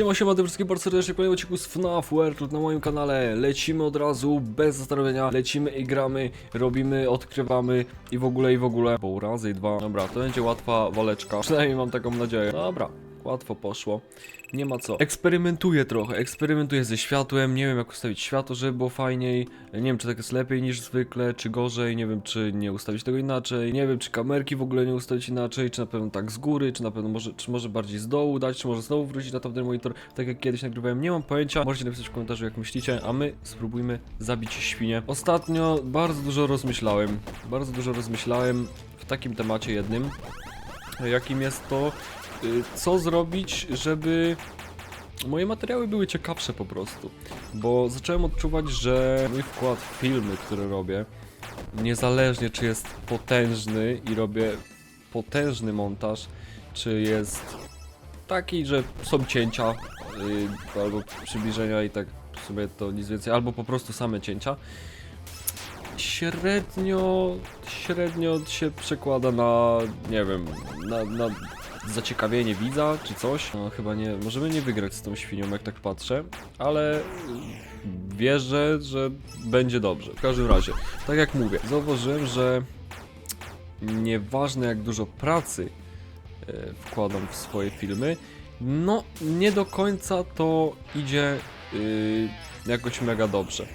Siema, siema, tym wszystkim bardzo serdecznie kolejny odcinku z FNAF World na moim kanale. Lecimy od razu, bez zastanowienia, lecimy i gramy, robimy, odkrywamy i w ogóle, i w ogóle. Bo razy i dwa. Dobra, to będzie łatwa waleczka, przynajmniej mam taką nadzieję. Dobra. Łatwo poszło. Nie ma co. Eksperymentuję trochę, eksperymentuję ze światłem. Nie wiem, jak ustawić światło, żeby było fajniej. Nie wiem, czy tak jest lepiej niż zwykle, czy gorzej. Nie wiem, czy nie ustawić tego inaczej. Nie wiem, czy kamerki w ogóle nie ustawić inaczej, czy na pewno tak z góry, czy na pewno może, czy może bardziej z dołu dać, czy może znowu wrócić na tamten monitor, tak jak kiedyś nagrywałem. Nie mam pojęcia. Możecie napisać w komentarzu, jak myślicie, a my spróbujmy zabić świnię. Ostatnio bardzo dużo rozmyślałem. Bardzo dużo rozmyślałem w takim temacie jednym, jakim jest to, co zrobić, żeby moje materiały były ciekawsze po prostu. Bo zacząłem odczuwać, że mój wkład w filmy, które robię, niezależnie czy jest potężny i robię potężny montaż, czy jest taki, że są cięcia y, albo przybliżenia i tak w sumie to nic więcej, albo po prostu same cięcia. Średnio, średnio się przekłada na, nie wiem, na, na zaciekawienie widza czy coś. No, chyba nie, możemy nie wygrać z tą świnią, jak tak patrzę, ale wierzę, że będzie dobrze. W każdym razie, tak jak mówię, zauważyłem, że nieważne jak dużo pracy e, wkładam w swoje filmy, no nie do końca to idzie y, jakoś mega dobrze.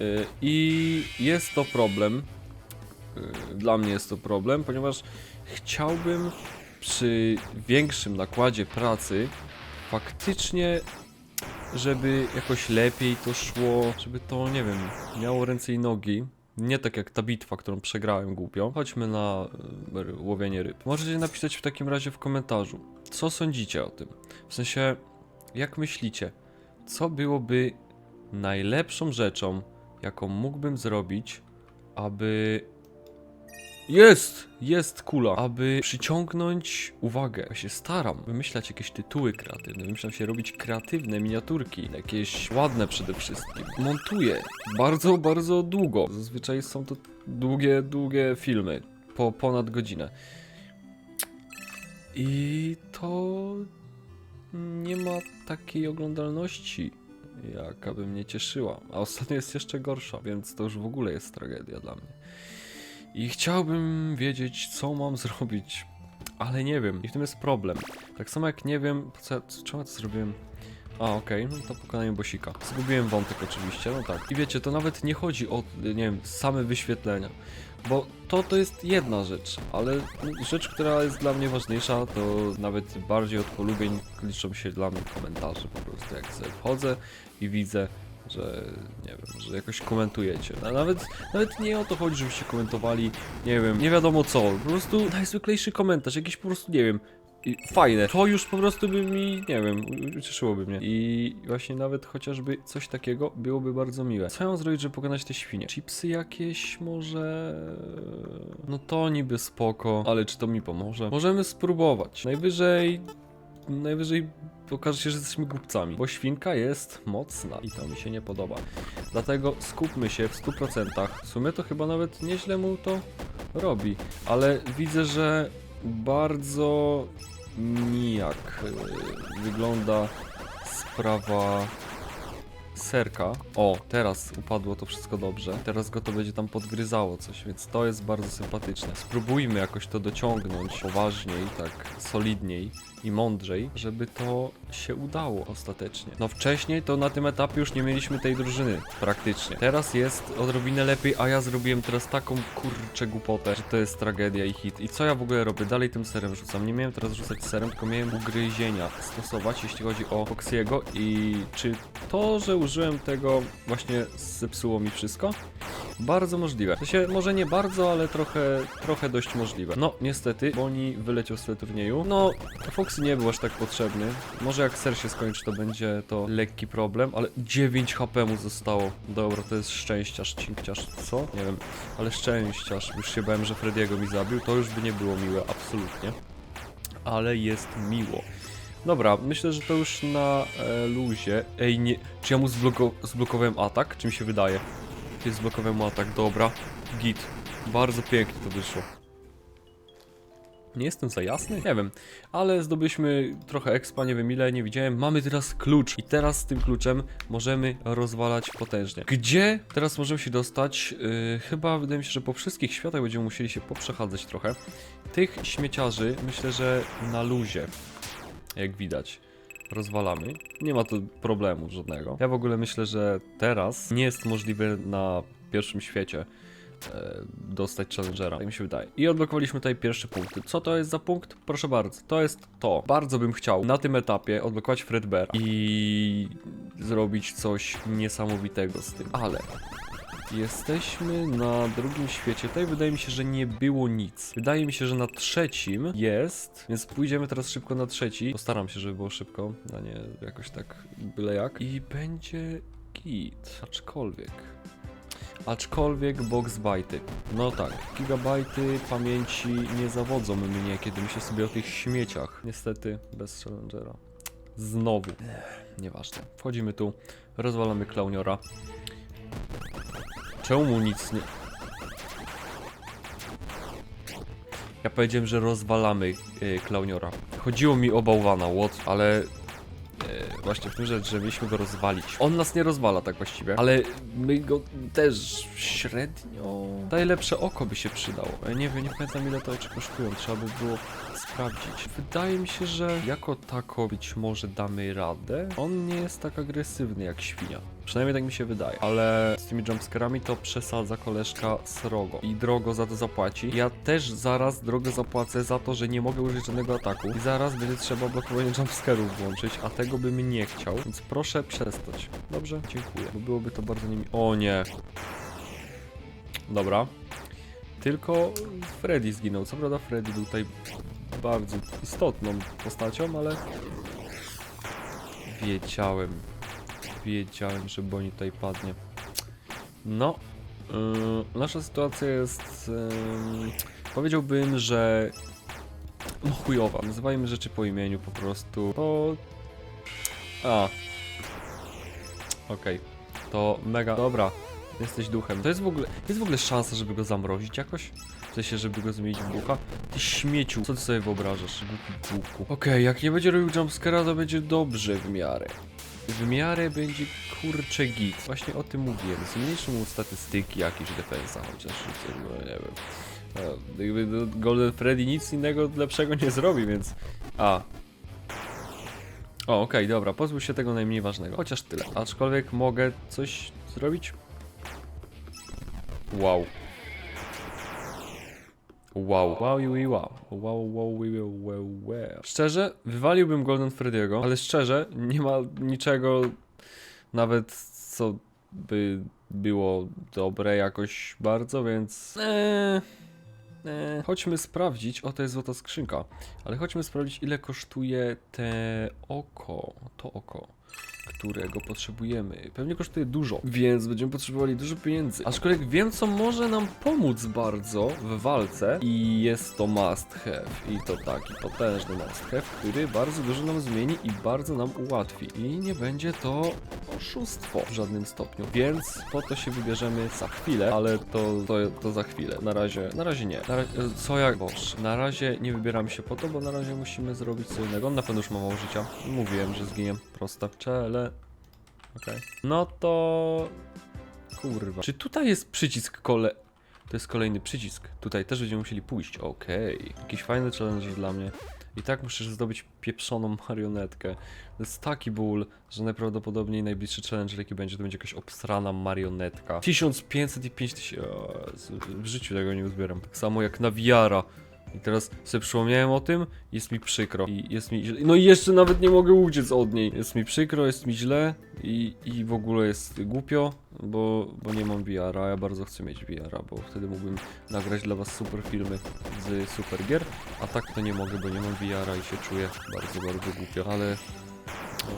Y, I jest to problem. Dla mnie jest to problem, ponieważ chciałbym przy większym nakładzie pracy faktycznie, żeby jakoś lepiej to szło, żeby to, nie wiem, miało ręce i nogi. Nie tak jak ta bitwa, którą przegrałem głupio. Chodźmy na ry- łowienie ryb. Możecie napisać w takim razie w komentarzu, co sądzicie o tym. W sensie, jak myślicie, co byłoby najlepszą rzeczą, jaką mógłbym zrobić, aby. Jest! Jest kula! Aby przyciągnąć uwagę. Ja się staram wymyślać jakieś tytuły kreatywne, wymyślam się robić kreatywne miniaturki, jakieś ładne przede wszystkim. Montuję bardzo, bardzo długo. Zazwyczaj są to długie, długie filmy, po ponad godzinę. I to nie ma takiej oglądalności, jaka by mnie cieszyła. A ostatnio jest jeszcze gorsza, więc to już w ogóle jest tragedia dla mnie. I chciałbym wiedzieć, co mam zrobić, ale nie wiem. I w tym jest problem. Tak samo jak nie wiem, co, czemu ja to zrobiłem. A, okej, no to pokonanie bosika. Zgubiłem wątek oczywiście, no tak. I wiecie, to nawet nie chodzi o, nie wiem, same wyświetlenia. Bo to to jest jedna rzecz, ale rzecz, która jest dla mnie ważniejsza, to nawet bardziej od polubień liczą się dla mnie komentarze po prostu. Jak sobie wchodzę i widzę, że nie wiem, że jakoś komentujecie. A nawet, nawet nie o to chodzi, żebyście komentowali, nie wiem, nie wiadomo co. Po prostu najzwyklejszy komentarz, jakiś po prostu, nie wiem, fajne. To już po prostu by mi, nie wiem, ucieszyłoby mnie. I właśnie nawet chociażby coś takiego byłoby bardzo miłe. Co mam zrobić, żeby pokonać te świnie? Chipsy jakieś może? No to niby spoko, ale czy to mi pomoże? Możemy spróbować. Najwyżej... Najwyżej okaże się, że jesteśmy głupcami, bo świnka jest mocna i to mi się nie podoba. Dlatego skupmy się w 100%. W sumie to chyba nawet nieźle mu to robi, ale widzę, że bardzo nijak y, wygląda sprawa serka. O, teraz upadło to wszystko dobrze. Teraz go to będzie tam podgryzało coś, więc to jest bardzo sympatyczne. Spróbujmy jakoś to dociągnąć poważniej, tak solidniej i mądrzej, żeby to się udało ostatecznie. No wcześniej to na tym etapie już nie mieliśmy tej drużyny praktycznie. Teraz jest odrobinę lepiej, a ja zrobiłem teraz taką kurczę głupotę, że to jest tragedia i hit. I co ja w ogóle robię? Dalej tym serem rzucam. Nie miałem teraz rzucać serem, tylko miałem ugryzienia stosować, jeśli chodzi o Foxiego i czy to, że użyłem tego właśnie zepsuło mi wszystko? Bardzo możliwe. To się może nie bardzo, ale trochę, trochę dość możliwe. No, niestety, Boni wyleciał z turnieju. No, Foxy nie był aż tak potrzebny. Może jak ser się skończy, to będzie to lekki problem, ale 9 HP mu zostało. Dobra, to jest szczęściarz, cinkciarz, co? Nie wiem, ale szczęściarz. Już się bałem, że Frediego mi zabił. To już by nie było miłe, absolutnie. Ale jest miło. Dobra, myślę, że to już na e, luzie. Ej, nie. Czy ja mu zbloko zblokowałem atak? Czy mi się wydaje? Ty zblokowałem mu atak, dobra. Git. Bardzo pięknie to wyszło. Nie jestem za jasny? Nie wiem, ale zdobyliśmy trochę expa, nie wiem ile, nie widziałem. Mamy teraz klucz i teraz z tym kluczem możemy rozwalać potężnie. Gdzie teraz możemy się dostać? Yy, chyba wydaje mi się, że po wszystkich światach będziemy musieli się poprzechadzać trochę. Tych śmieciarzy myślę, że na luzie, jak widać rozwalamy. Nie ma tu problemu żadnego. Ja w ogóle myślę, że teraz nie jest możliwe na pierwszym świecie e, dostać Challengera, tak mi się wydaje. I odblokowaliśmy tutaj pierwszy punkt. Co to jest za punkt? Proszę bardzo, to jest to. Bardzo bym chciał na tym etapie odblokować Fredbear i zrobić coś niesamowitego z tym. Ale Jesteśmy na drugim świecie. Tutaj wydaje mi się, że nie było nic. Wydaje mi się, że na trzecim jest, więc pójdziemy teraz szybko na trzeci. Postaram się, żeby było szybko, a nie jakoś tak byle jak. I będzie git, aczkolwiek. Aczkolwiek box bajty. No tak, gigabajty pamięci nie zawodzą mnie, kiedy myślę sobie o tych śmieciach. Niestety bez challengera. Znowu. Nieważne. Wchodzimy tu, rozwalamy klauniora. Czemu mu nic nie... Ja powiedziałem, że rozwalamy yy, klauniora. Chodziło mi o bałwana, what? Ale... e, właśnie w tym rzecz, że mieliśmy go rozwalić. On nas nie rozwala tak właściwie, ale my go też średnio... Najlepsze oko by się przydało. Ja nie wiem, nie pamiętam ile te oczy kosztują, trzeba by było sprawdzić. Wydaje mi się, że jako tako być może damy radę. On nie jest tak agresywny jak świnia. Przynajmniej tak mi się wydaje. Ale z tymi jumpscarami to przesadza koleżka srogo. I drogo za to zapłaci. Ja też zaraz drogo zapłacę za to, że nie mogę użyć żadnego ataku. I zaraz będzie trzeba blokowanie jumpscarów włączyć, a tego bym nie chciał. Więc proszę przestać. Dobrze? Dziękuję. Bo byłoby to bardzo niemi... O nie. Dobra. Tylko Freddy zginął. Co prawda Freddy był tutaj bardzo istotną postacią, ale wiedziałem, wiedziałem, że Bonnie tutaj padnie. No, yy, nasza sytuacja jest, yy, powiedziałbym, że no chujowa. Nazywajmy rzeczy po imieniu po prostu. To... A. Okej. To mega... Dobra. Jesteś duchem. To jest w ogóle... Jest w ogóle szansa, żeby go zamrozić jakoś? W sensie, żeby go zmienić w ducha? Ty śmieciu, co ty sobie wyobrażasz? Głupi głupku. Okej, jak nie będzie robił jumpscare'a, to będzie dobrze w miarę. W miarę będzie kurcze git. Właśnie o tym mówiłem. Zmniejszy mu statystyki jakieś defensa, chociaż no, nie wiem. E, Jakby no, Golden Freddy nic innego lepszego nie zrobi, więc... A. O, okej, dobra, pozbył się tego najmniej ważnego. Chociaż tyle. Aczkolwiek mogę coś zrobić? Wow. Wow. Wow, i wow. Wow, wow, wow, wow, wow. Szczerze, wywaliłbym Golden Freddy'ego, ale szczerze, nie ma niczego nawet co by było dobre jakoś bardzo, więc... Eee, eee. Chodźmy sprawdzić, o to jest złota skrzynka, ale chodźmy sprawdzić ile kosztuje te oko, to oko którego potrzebujemy. Pewnie kosztuje dużo, więc będziemy potrzebowali dużo pieniędzy. Aczkolwiek wiem, co może nam pomóc bardzo w walce i jest to must have. I to taki potężny must have, który bardzo dużo nam zmieni i bardzo nam ułatwi. I nie będzie to oszustwo w żadnym stopniu, więc po to się wybierzemy za chwilę, ale to, to, to za chwilę. Na razie, na razie nie. Na razie, co jak boż? Na razie nie wybieramy się po to, bo na razie musimy zrobić co innego. Na pewno już ma mało życia. Mówiłem, że zginie. Prosta. Czele. Okej. No to... Kurwa. Czy tutaj jest przycisk kole... To jest kolejny przycisk. Tutaj też będziemy musieli pójść. Okej. Jakiś fajny challenge dla mnie. I tak muszę zdobyć pieprzoną marionetkę. To jest taki ból, że najprawdopodobniej najbliższy challenge jaki będzie, to będzie jakaś obsrana marionetka. 1500 i 5000... O, Jezu, W życiu tego nie uzbieram. Tak samo jak na wiara. I teraz sobie przypomniałem o tym, jest mi przykro. I jest mi źle. No i jeszcze nawet nie mogę uciec od niej. Jest mi przykro, jest mi źle i, i w ogóle jest głupio, bo, bo nie mam VR-a. Ja bardzo chcę mieć VR-a, bo wtedy mógłbym nagrać dla was super filmy z super gier. A tak to nie mogę, bo nie mam VR-a i się czuję bardzo, bardzo głupio. Ale no,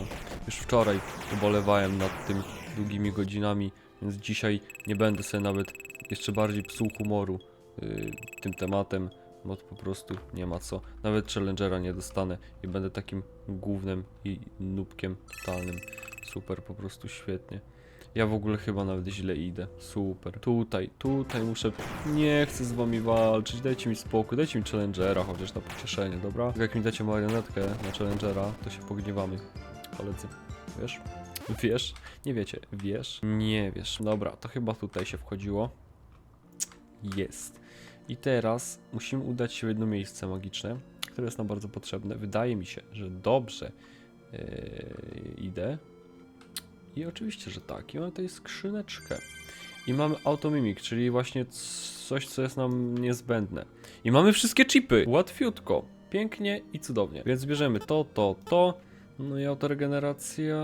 już wczoraj ubolewałem nad tym długimi godzinami, więc dzisiaj nie będę sobie nawet jeszcze bardziej psuł humoru yy, tym tematem bo po prostu nie ma co. Nawet challengera nie dostanę i będę takim głównym i nubkiem totalnym. Super, po prostu świetnie. Ja w ogóle chyba nawet źle idę. Super. Tutaj, tutaj muszę... Nie chcę z wami walczyć, dajcie mi spokój, dajcie mi challengera chociaż na pocieszenie, dobra? Jak mi dacie marionetkę na challengera, to się pogniewamy. Koledzy, wiesz? Wiesz? Nie wiecie, wiesz? Nie wiesz. Dobra, to chyba tutaj się wchodziło. Jest. I teraz musimy udać się w jedno miejsce magiczne, które jest nam bardzo potrzebne. Wydaje mi się, że dobrze yy, idę. I oczywiście, że tak. I mamy tutaj skrzyneczkę. I mamy automimik, czyli właśnie coś, co jest nam niezbędne. I mamy wszystkie chipy. Łatwiutko. Pięknie i cudownie. Więc bierzemy to, to, to. No i autoregeneracja...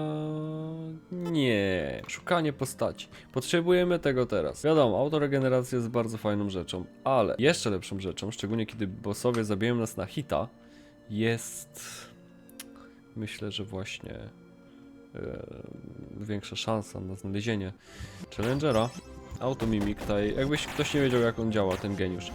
Nie. Szukanie postaci. Potrzebujemy tego teraz. Wiadomo, autoregeneracja jest bardzo fajną rzeczą, ale jeszcze lepszą rzeczą, szczególnie kiedy bossowie zabiją nas na hita, jest... Myślę, że właśnie... e, większa szansa na znalezienie Challengera. Automimik tutaj, jakbyś ktoś nie wiedział jak on działa, ten geniusz.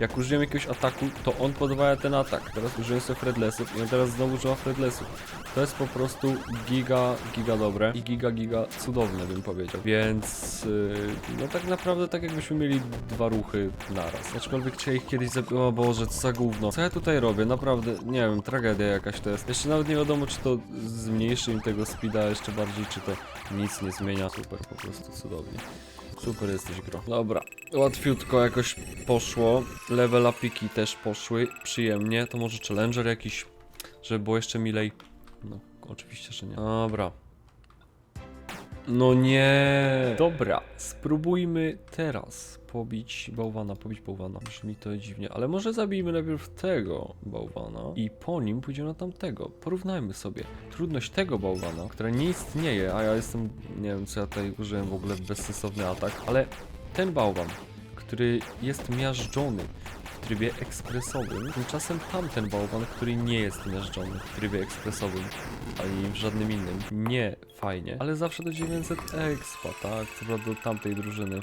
Jak użyłem jakiegoś ataku, to on podwaja ten atak. Teraz użyłem sobie Fredlessów i on teraz znowu używa Fredlessów. To jest po prostu giga, giga dobre i giga, giga cudowne bym powiedział. Więc, yy, no tak naprawdę tak jakbyśmy mieli dwa ruchy naraz. Aczkolwiek ja ich kiedyś zabił, o Boże, co za gówno. Co ja tutaj robię? Naprawdę, nie wiem, tragedia jakaś to jest. Jeszcze nawet nie wiadomo, czy to zmniejszy im tego speeda jeszcze bardziej, czy to nic nie zmienia. Super, po prostu cudownie. Super jesteś gro. Dobra, łatwiutko jakoś poszło. Level upiki też poszły. Przyjemnie. To może challenger jakiś, żeby było jeszcze milej. No, oczywiście, że nie. Dobra. No nie. Dobra, spróbujmy teraz pobić bałwana, pobić bałwana. Brzmi to dziwnie, ale może zabijmy najpierw tego bałwana i po nim pójdziemy na tamtego. Porównajmy sobie trudność tego bałwana, która nie istnieje, a ja jestem, nie wiem co ja tutaj użyłem w ogóle bezsensowny atak, ale ten bałwan, który jest miażdżony w trybie ekspresowym, tymczasem tamten bałwan, który nie jest miażdżony w trybie ekspresowym, ani w żadnym innym, nie fajnie, ale zawsze do 900 expa, tak, co prawda do tamtej drużyny,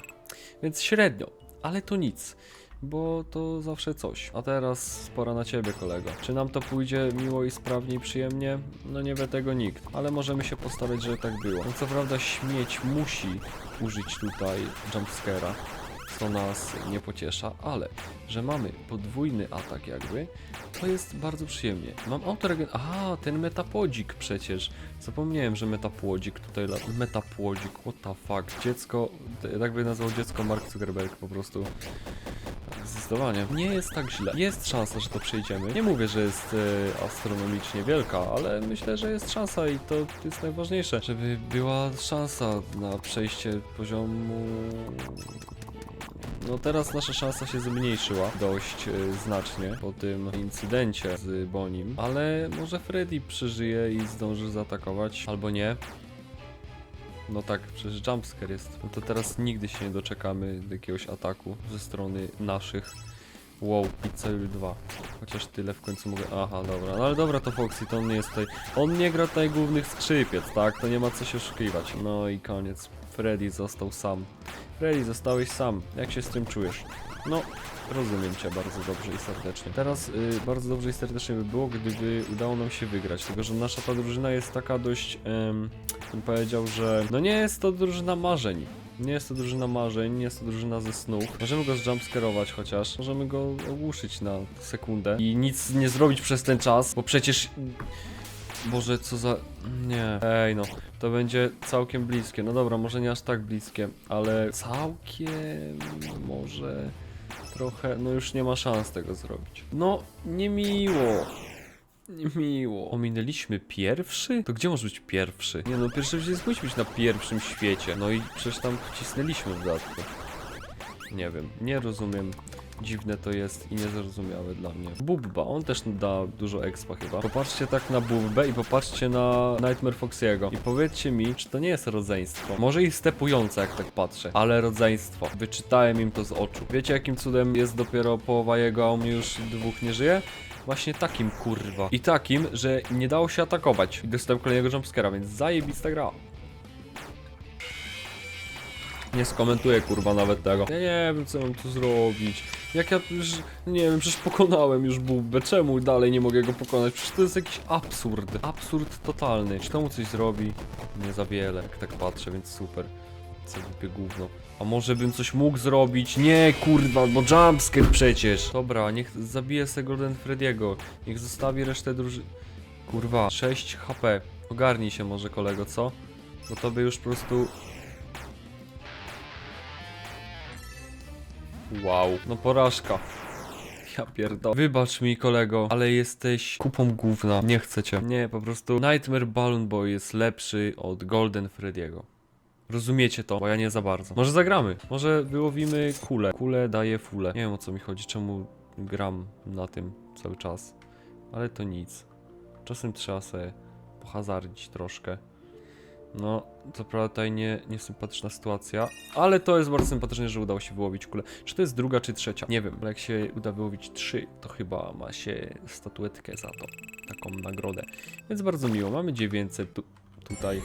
więc średnio, ale to nic. Bo to zawsze coś. A teraz pora na ciebie, kolego. Czy nam to pójdzie miło i sprawnie i przyjemnie? No nie wie tego nikt, ale możemy się postarać, żeby tak było. No co prawda śmieć musi użyć tutaj jumpscare'a, co nas nie pociesza, ale że mamy podwójny atak jakby, to jest bardzo przyjemnie. Mam autoregen... Aha, ten metapłodzik przecież. Zapomniałem, że metapłodzik tutaj... La... Metapłodzik, what the fuck. Dziecko... Tak by nazwał dziecko Mark Zuckerberg po prostu. Zdecydowanie. Nie jest tak źle. Jest szansa, że to przejdziemy. Nie mówię, że jest e, astronomicznie wielka, ale myślę, że jest szansa i to jest najważniejsze, żeby była szansa na przejście poziomu... No teraz nasza szansa się zmniejszyła dość e, znacznie po tym incydencie z Bonim, ale może Freddy przeżyje i zdąży zaatakować, albo nie. No tak, przecież jumpscare jest. No to teraz nigdy się nie doczekamy jakiegoś ataku ze strony naszych. Wow, Pizza 2. Chociaż tyle w końcu mogę. Aha, dobra. No ale dobra, to Foxy, to on nie jest tutaj. On nie gra tutaj głównych skrzypiec, tak? To nie ma co się oszukiwać. No i koniec. Freddy został sam. Freddy, zostałeś sam. Jak się z tym czujesz? No, rozumiem cię bardzo dobrze i serdecznie. Teraz y, bardzo dobrze i serdecznie by było, gdyby udało nam się wygrać. Tylko, że nasza ta drużyna jest taka dość, em, bym powiedział, że no nie jest to drużyna marzeń. Nie jest to drużyna marzeń, nie jest to drużyna ze snów. Możemy go zjumpscarować chociaż. Możemy go ogłuszyć na sekundę i nic nie zrobić przez ten czas, bo przecież... Boże, co za... Nie. Ej no, to będzie całkiem bliskie. No dobra, może nie aż tak bliskie, ale całkiem może trochę, no już nie ma szans tego zrobić. No, niemiło. Niemiło. Ominęliśmy pierwszy? To gdzie może być pierwszy? Nie no, pierwszy gdzieś musi być na pierwszym świecie. No i przecież tam wcisnęliśmy w dodatku. Nie wiem, nie rozumiem. Dziwne to jest i niezrozumiałe dla mnie. Bubba, on też da dużo expa chyba. Popatrzcie tak na Bubbę i popatrzcie na Nightmare Foxiego. I powiedzcie mi, czy to nie jest rodzeństwo. Może i stepujące, jak tak patrzę, ale rodzeństwo. Wyczytałem im to z oczu. Wiecie, jakim cudem jest dopiero połowa jego, a mnie już dwóch nie żyje? Właśnie takim, kurwa. I takim, że nie dało się atakować. I dostałem kolejnego jumpscare'a, więc zajebista gra. Nie skomentuję kurwa nawet tego. Ja nie wiem co mam tu zrobić. Jak ja już, nie wiem, przecież pokonałem już Bubbę, czemu dalej nie mogę go pokonać? Przecież to jest jakiś absurd. Absurd totalny. Czy to mu coś zrobi? Nie za wiele, jak tak patrzę, więc super. Co głupie gówno. A może bym coś mógł zrobić? Nie, kurwa, bo jumpscare przecież. Dobra, niech zabije se Golden Freddy'ego. Niech zostawi resztę drużyny. Kurwa, 6 HP. Ogarnij się może kolego, co? Bo to by już po prostu... Wow, no porażka. Ja pierdolę. Wybacz mi kolego, ale jesteś kupą gówna. Nie chcę cię. Nie, po prostu Nightmare Balloon Boy jest lepszy od Golden Freddy'ego. Rozumiecie to, bo ja nie za bardzo. Może zagramy. Może wyłowimy kulę. Kulę daje fulę. Nie wiem o co mi chodzi, czemu gram na tym cały czas. Ale to nic. Czasem trzeba sobie pohazardzić troszkę. No, co prawda tutaj nie, niesympatyczna sytuacja, ale to jest bardzo sympatyczne, że udało się wyłowić kulę. Czy to jest druga, czy trzecia? Nie wiem, ale jak się uda wyłowić trzy, to chyba ma się statuetkę za to, taką nagrodę. Więc bardzo miło, mamy 900 tu, tutaj.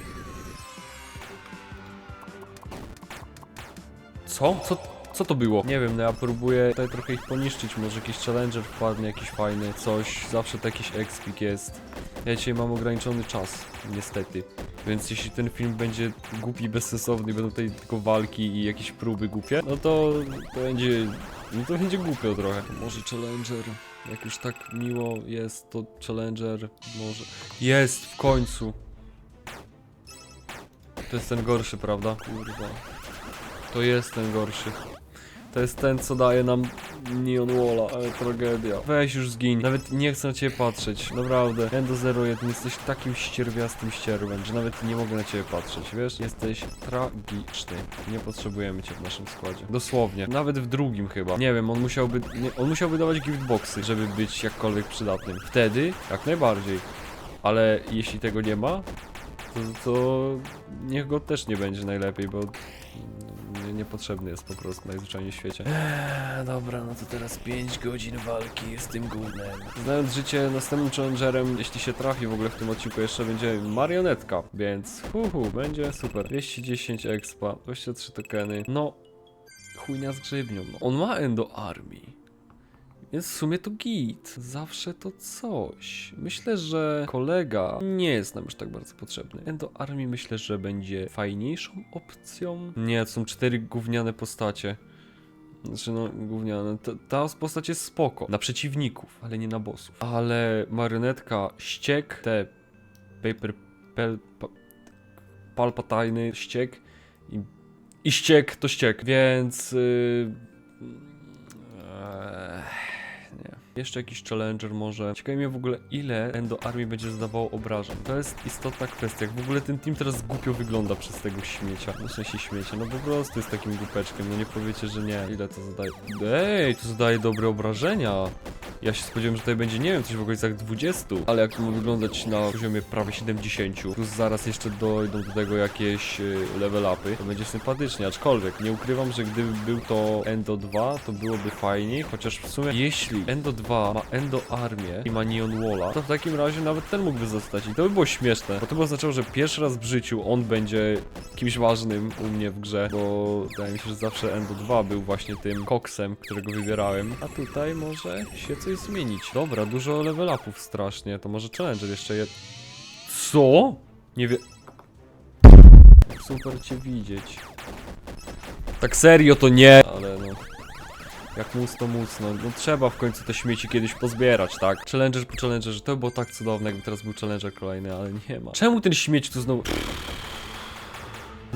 Co? Co? Co to było? Nie wiem, no ja próbuję tutaj trochę ich poniszczyć, może jakiś challenger wpadnie, jakiś fajny, coś, zawsze to jakiś expik jest. Ja dzisiaj mam ograniczony czas, niestety. Więc jeśli ten film będzie głupi, bezsensowny, będą tutaj tylko walki i jakieś próby głupie, no to, to będzie, no to będzie głupio trochę. Może Challenger, jak już tak miło jest, to Challenger może... Jest, w końcu! To jest ten gorszy, prawda? Kurwa. To jest ten gorszy. To jest ten, co daje nam Neon Walla, ale tragedia. Weź już zgiń, nawet nie chcę na ciebie patrzeć, naprawdę. Endo 01, jesteś takim ścierwiastym ścierwem, że nawet nie mogę na ciebie patrzeć, wiesz? Jesteś tragiczny. Nie potrzebujemy cię w naszym składzie. Dosłownie. Nawet w drugim chyba. Nie wiem, on musiałby, nie, on musiałby dawać giftboxy, żeby być jakkolwiek przydatnym. Wtedy, jak najbardziej. Ale jeśli tego nie ma, to, niech go też nie będzie najlepiej, bo nie, niepotrzebny jest po prostu najzwyczajniej w świecie. Eee, dobra, no to teraz 5 godzin walki z tym gównem. Znając życie, następnym challengerem, jeśli się trafi w ogóle w tym odcinku jeszcze będzie marionetka, więc hu, hu będzie super. 210 expa, 23 tokeny, no chujnia z grzybnią. No. On ma endo armii. Więc w sumie to git. Zawsze to coś. Myślę, że kolega nie jest nam już tak bardzo potrzebny. Endo Army myślę, że będzie fajniejszą opcją. Nie, to są cztery gówniane postacie. Znaczy no, gówniane. Ta, ta postać jest spoko. Na przeciwników, ale nie na bossów. Ale marionetka, ściek, te paper... Pel, pa, palpatajny, ściek i, i ściek to ściek, więc... Yy. Jeszcze jakiś challenger może. Ciekawi mnie w ogóle ile Endo Army będzie zadawało obrażeń. To jest istotna kwestia. W ogóle ten team teraz głupio wygląda przez tego śmiecia. No w sensie śmiecia, no po prostu jest takim głupeczkiem. No nie powiecie, że nie. Ile to zadaje? Ej, to zadaje dobre obrażenia. Ja się spodziewałem, że tutaj będzie, nie wiem, coś w okolicach 20, ale jak to ma wyglądać na poziomie prawie 70, plus zaraz jeszcze dojdą do tego jakieś y, level upy, to będzie sympatycznie, aczkolwiek nie ukrywam, że gdyby był to Endo 2, to byłoby fajniej, chociaż w sumie jeśli Endo 2 ma Endo Armię i ma Neon Walla, to w takim razie nawet ten mógłby zostać i to by było śmieszne, bo to by oznaczało, że pierwszy raz w życiu on będzie kimś ważnym u mnie w grze, bo wydaje mi się, że zawsze Endo 2 był właśnie tym koksem, którego wybierałem, a tutaj może się coś zmienić. Dobra, dużo level upów strasznie, to może Challenger jeszcze je... Co? Nie wie... Super cię widzieć. Tak serio to nie, ale no... Jak mus to mus, no, no trzeba w końcu te śmieci kiedyś pozbierać, tak? Challenger po challengerze, to by było tak cudowne, jakby teraz był challenger kolejny, ale nie ma. Czemu ten śmieć tu znowu...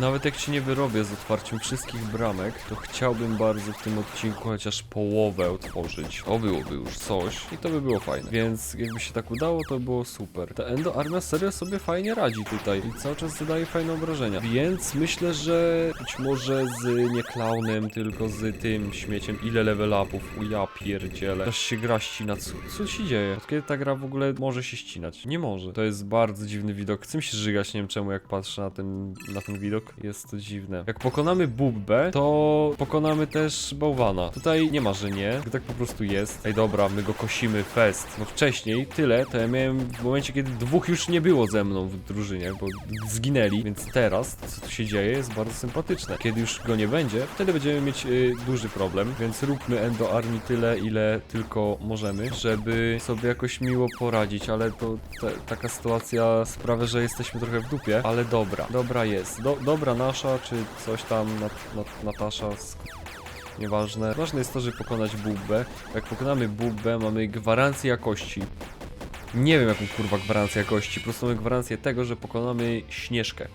Nawet jak się nie wyrobię z otwarciem wszystkich bramek, to chciałbym bardzo w tym odcinku chociaż połowę otworzyć. To byłoby już coś i to by było fajne. Więc jakby się tak udało, to było super. Ta Endo Armia serio sobie fajnie radzi tutaj i cały czas zadaje fajne obrażenia. Więc myślę, że być może z nie klaunem, tylko z tym śmieciem. Ile level upów? U ja pierdzielę. Aż się gra ścina. Co, co się dzieje? Od kiedy ta gra w ogóle może się ścinać? Nie może. To jest bardzo dziwny widok. Chcę się żygać, nie wiem czemu, jak patrzę na ten, na ten widok. Jest to dziwne. Jak pokonamy Bubbę, to pokonamy też Bałwana. Tutaj nie ma, że nie. Tak po prostu jest. Ej, dobra, my go kosimy fest. No wcześniej tyle, to ja miałem w momencie, kiedy dwóch już nie było ze mną w drużynie, bo zginęli. Więc teraz, co tu się dzieje, jest bardzo sympatyczne. Kiedy już go nie będzie, wtedy będziemy mieć y, duży problem. Więc róbmy Endo Army tyle, ile tylko możemy, żeby sobie jakoś miło poradzić. Ale to taka sytuacja sprawia, że jesteśmy trochę w dupie. Ale dobra, dobra jest. Do, dobra dobra nasza, czy coś tam, nat, nat, Natasza, nieważne. Ważne jest to, żeby pokonać Bubbę. Jak pokonamy Bubbę, mamy gwarancję jakości. Nie wiem jaką kurwa gwarancję jakości, po prostu mamy gwarancję tego, że pokonamy Śnieżkę.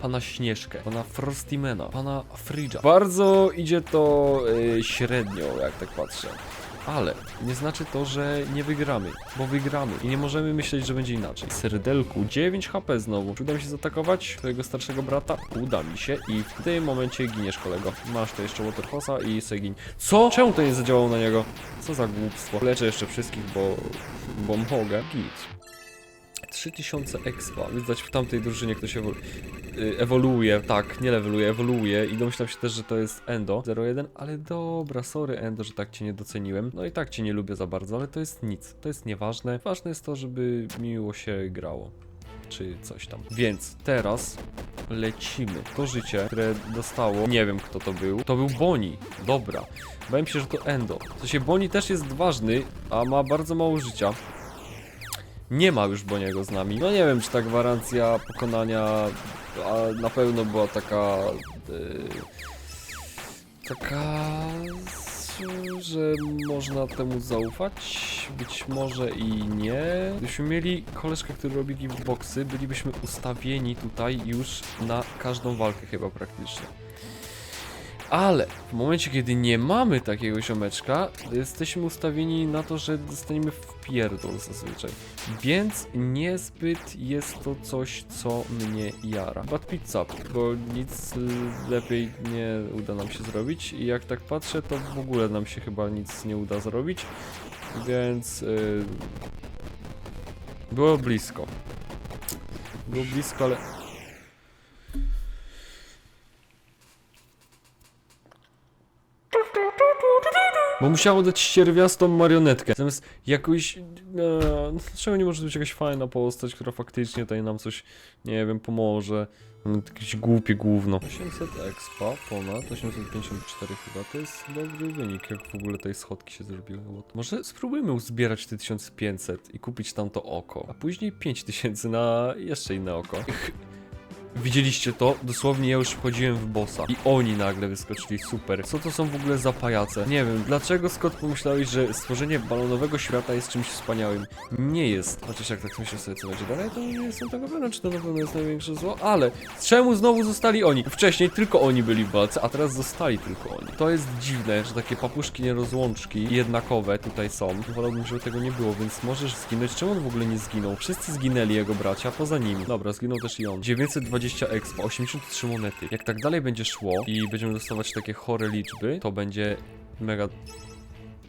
Pana Śnieżkę, pana Frostimena, pana Fridża. Bardzo idzie to y, średnio, jak tak patrzę. Ale nie znaczy to, że nie wygramy, bo wygramy i nie możemy myśleć, że będzie inaczej. Serdelku, 9 HP znowu. Czy uda mi się zaatakować twojego starszego brata? Uda mi się i w tym momencie giniesz, kolego. Masz to jeszcze Waterhosa i sobie gin. Co? Czemu to nie zadziałało na niego? Co za głupstwo. Leczę jeszcze wszystkich, bo, bo mogę. Git. 3000 expa. Widać w tamtej drużynie ktoś ewolu y, ewoluuje. Tak, nie leveluje, ewoluuje. I domyślam się też, że to jest Endo 01, ale dobra, sorry Endo, że tak cię nie doceniłem. No i tak cię nie lubię za bardzo, ale to jest nic. To jest nieważne. Ważne jest to, żeby miło się grało. Czy coś tam. Więc teraz lecimy. To życie, które dostało, nie wiem kto to był. To był Boni. Dobra. Mi się, że to Endo. To się Boni też jest ważny, a ma bardzo mało życia. Nie ma już Boniego z nami. No nie wiem, czy ta gwarancja pokonania na pewno była taka... y, taka... że można temu zaufać. Być może i nie. Gdybyśmy mieli koleżkę, który robi giftboxy, bylibyśmy ustawieni tutaj już na każdą walkę chyba praktycznie. Ale w momencie, kiedy nie mamy takiego ziomeczka, jesteśmy ustawieni na to, że dostaniemy w pierdol zazwyczaj. Więc niezbyt jest to coś, co mnie jara. Bad pizza, bo nic lepiej nie uda nam się zrobić. I jak tak patrzę, to w ogóle nam się chyba nic nie uda zrobić. Więc... y, było blisko. Było blisko, ale... Bo musiało dać ścierwiastą marionetkę. Zamiast jakoś... E, dlaczego nie może być jakaś fajna postać, która faktycznie tutaj nam coś, nie wiem, pomoże. Mamy Jakieś głupie gówno. 800 expa, ponad 854 chyba. To jest dobry wynik, jak w ogóle tej schodki się zrobiły. Może spróbujmy uzbierać te 1500 i kupić tam to oko. A później 5000 na jeszcze inne oko. Widzieliście to? Dosłownie ja już wchodziłem w bossa i oni nagle wyskoczyli, super. Co to są w ogóle za pajace? Nie wiem, dlaczego Scott pomyślałeś, że stworzenie balonowego świata jest czymś wspaniałym? Nie jest. Chociaż jak tak myślę sobie co będzie dalej, to nie jestem tego pewien, czy to na pewno jest największe zło, ale czemu znowu zostali oni? Wcześniej tylko oni byli w walce, a teraz zostali tylko oni. To jest dziwne, że takie papuszki nierozłączki jednakowe tutaj są. Wolałbym, żeby tego nie było, więc możesz zginąć. Czemu on w ogóle nie zginął? Wszyscy zginęli jego bracia, poza nim. Dobra, zginął też i on. 920 expa, 83 monety. Jak tak dalej będzie szło i będziemy dostawać takie chore liczby, to będzie mega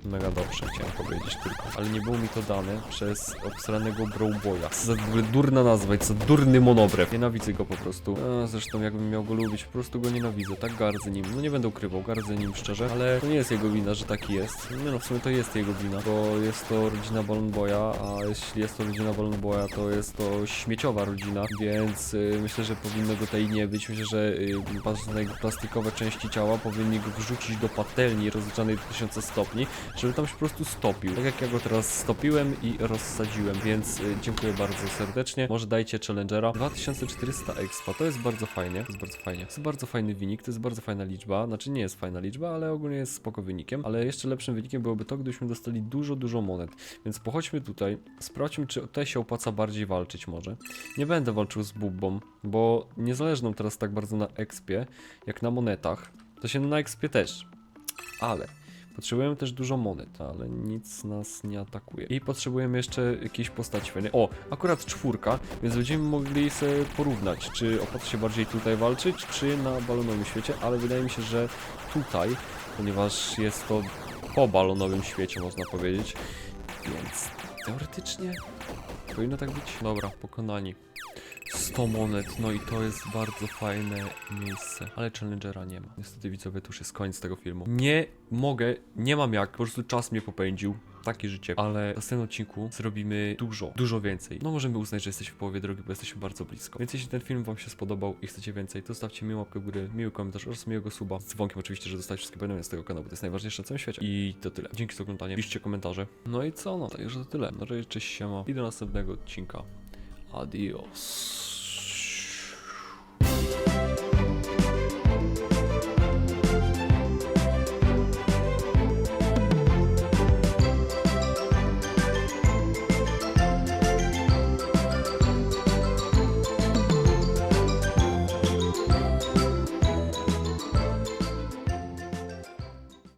Mega dobrze, chciałem powiedzieć tylko. Ale nie było mi to dane przez obsranego Browboya. Za durna nazwa i co durny monobrew. Nienawidzę go po prostu. A, zresztą jakbym miał go lubić, po prostu go nienawidzę. Tak gardzę nim. No nie będę ukrywał, gardzę nim szczerze. Ale to nie jest jego wina, że taki jest. Nie no, w sumie to jest jego wina, bo jest to rodzina Balloon Boya, a jeśli jest to rodzina Balloon Boya, to jest to śmieciowa rodzina, więc y, myślę, że powinno go tutaj nie być. Myślę, że y, patrząc na jego plastikowe części ciała, powinni go wrzucić do patelni rozliczanej do 1000 stopni, żeby tam się po prostu stopił. Tak jak ja go teraz stopiłem i rozsadziłem, więc y, dziękuję bardzo serdecznie. Może dajcie challengera. 2400 expa, to jest bardzo fajnie, to jest bardzo fajnie. To jest bardzo fajny wynik, to jest bardzo fajna liczba. Znaczy nie jest fajna liczba, ale ogólnie jest spoko wynikiem. Ale jeszcze lepszym wynikiem byłoby to, gdybyśmy dostali dużo, dużo monet. Więc pochodźmy tutaj, sprawdźmy, czy tutaj się opłaca bardziej walczyć może. Nie będę walczył z Bubbą, bo nie zależy nam teraz tak bardzo na expie, jak na monetach. To się na expie też. Ale Potrzebujemy też dużo monet, ale nic nas nie atakuje. I potrzebujemy jeszcze jakiejś postaci fajnej. O, akurat czwórka, więc będziemy mogli sobie porównać, czy opłaca się bardziej tutaj walczyć, czy na balonowym świecie, ale wydaje mi się, że tutaj, ponieważ jest to po balonowym świecie, można powiedzieć, więc teoretycznie powinno tak być. Dobra, pokonani. 100 monet, no i to jest bardzo fajne miejsce. Ale Challengera nie ma. Niestety widzowie, to już jest koniec tego filmu. Nie mogę, nie mam jak, po prostu czas mnie popędził. Takie życie. Ale w następnym odcinku zrobimy dużo, dużo więcej. No możemy uznać, że jesteśmy w połowie drogi, bo jesteśmy bardzo blisko. Więc jeśli ten film wam się spodobał i chcecie więcej, to zostawcie miłą łapkę w górę, miły komentarz oraz miłego suba. Z dzwonkiem oczywiście, że dostać wszystkie powiadomienia z tego kanału, bo to jest najważniejsze na całym świecie. I to tyle. Dzięki za oglądanie. Piszcie komentarze. No i co? No to już to tyle. No to cześć, siema. I do następnego odcinka. Adios.